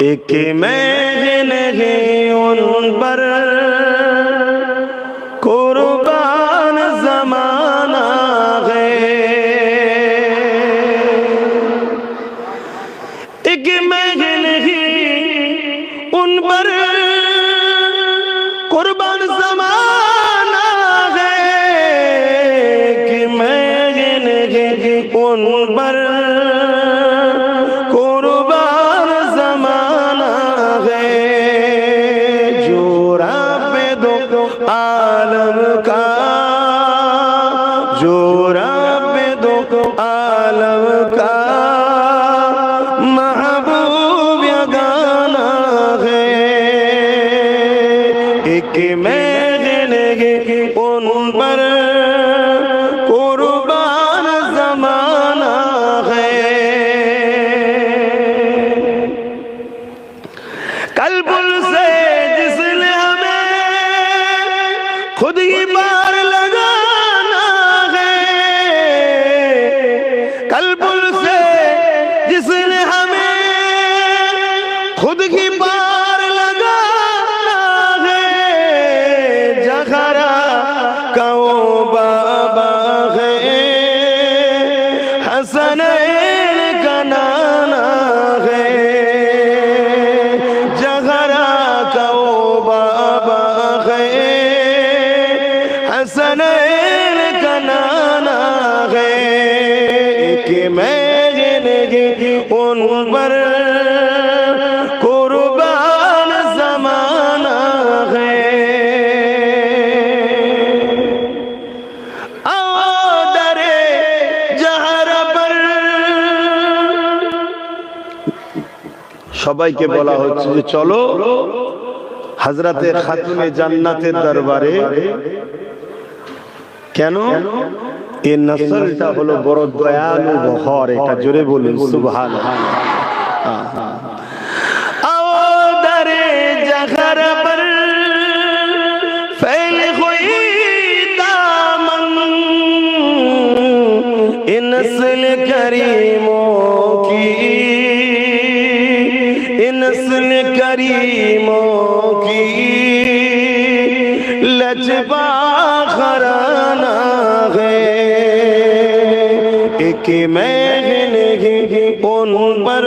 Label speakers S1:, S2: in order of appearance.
S1: ایک میں جنہیں ان پر قربان زمانہ ہے ایک میں جنہیں ان پر قربان زمانہ ہے کہ میں جنہیں ان پر जो रब दो आलम का महबूब या गाना है एक मैं जिंदगी उन पर कुर्बान जमाना है कलबुल से जिसने हमें खुद ही बार कलबुल से जिसने हमें खुद ही बार लगाना है जखरा कहो बाबा है हसनैन का नाना है जगरा कहो बाबा है हसनैन का नाना है कि मैं जिंदगी उन पर कुर्बान जमाना है आओ दरे जहर पर সবাইকে বলা হচ্ছে যে চলো হাজরাতে খাতুনে জান্নাতের দরবারে কেন এ নসলটা হলো বড় দয়ালু বহর এটা জোরে বলুন সুবহান نسل کریموں کی نسل کریموں کی لجبا خرانہ ہے एक मैं नहीं उन पर